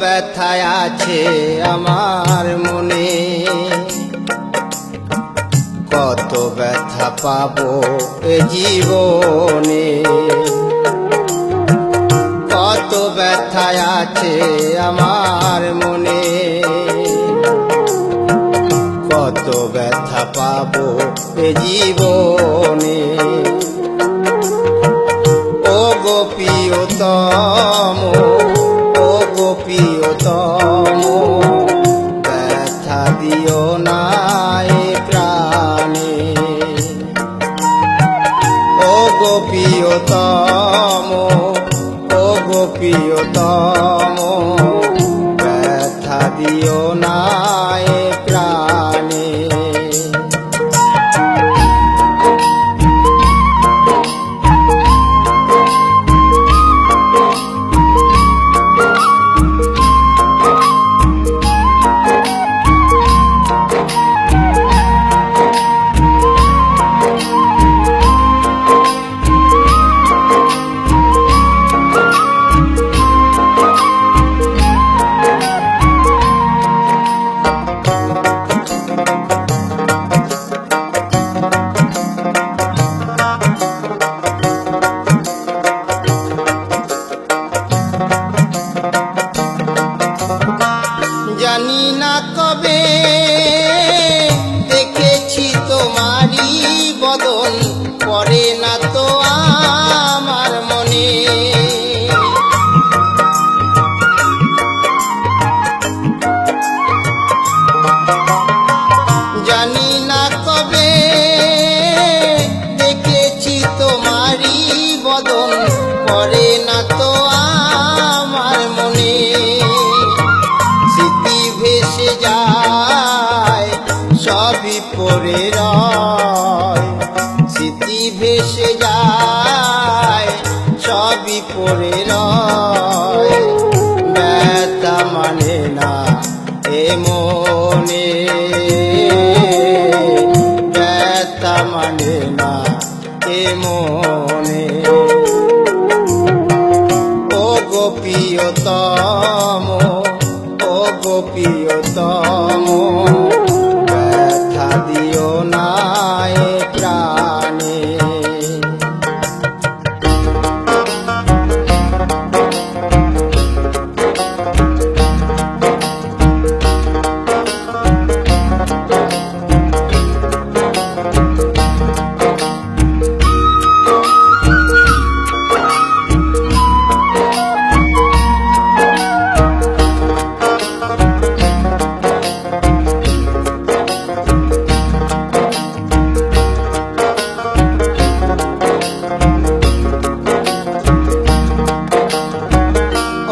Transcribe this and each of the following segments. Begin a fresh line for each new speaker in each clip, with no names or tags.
ব্যথায় আছে আমার মনে। কত ব্যথা পাবো এ জীবনে। কত ব্যথায় আছে আমার মনে। কত ব্যথা পাবো এ জীবনে। গোপীয়তম ও গোপীয়তম জানি না কবে দেখেছি তোমারই বদন, পড়ে না তো আমার মনে। জানি না কবে দেখেছি তোমারই বদন, পড়ে পড়ে রয়। স্মৃতি ভেসে যায়, সবই পড়ে রয়। ব্যথা মানে না এ মনে। ব্যথা মানে না এ মনে। ও গোপীয়তম ও গোপীয়তম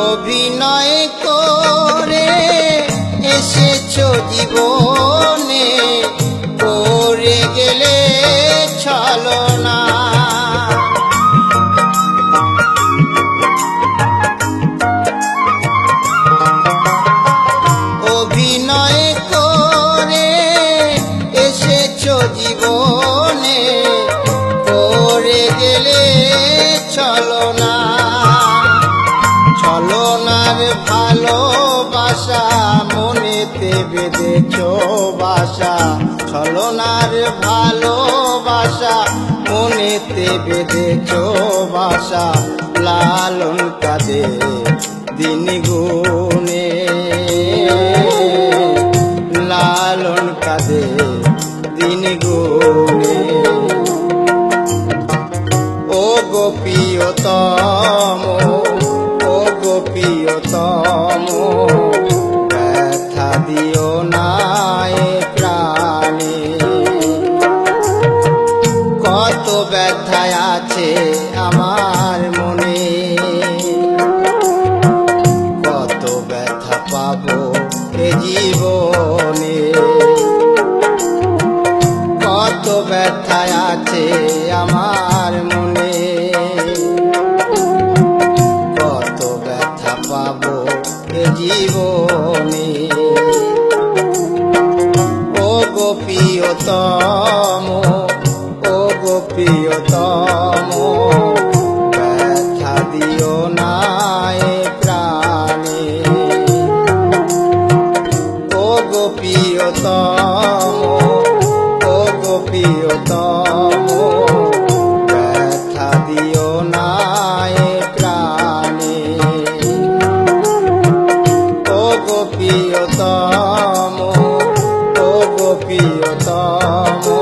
অভিনয় করে এসেছ জীবনে করে গেলে ছলনা। অভিনয় করে এসেছ জীবনে ছলনার ভালোবাসা মনেতে বেঁধেছ বাসা। ছলনার ভালোবাসা মনেতে বেঁধেছ বাসা। লালন কাদে দিন গুনে লালন কাদে দিন গুনে ও গোপীয়তম ও গোপীয়তম ব্যথা দিও না এ প্রাণে। কত ব্যথায় আছে আমার জীবনে। ও গোপীয়তম ও গোপীয়তম ব্যথা দিও নাই প্রাণে। ও গোপীয়তম ও গোপীয়তম প্রিয়তম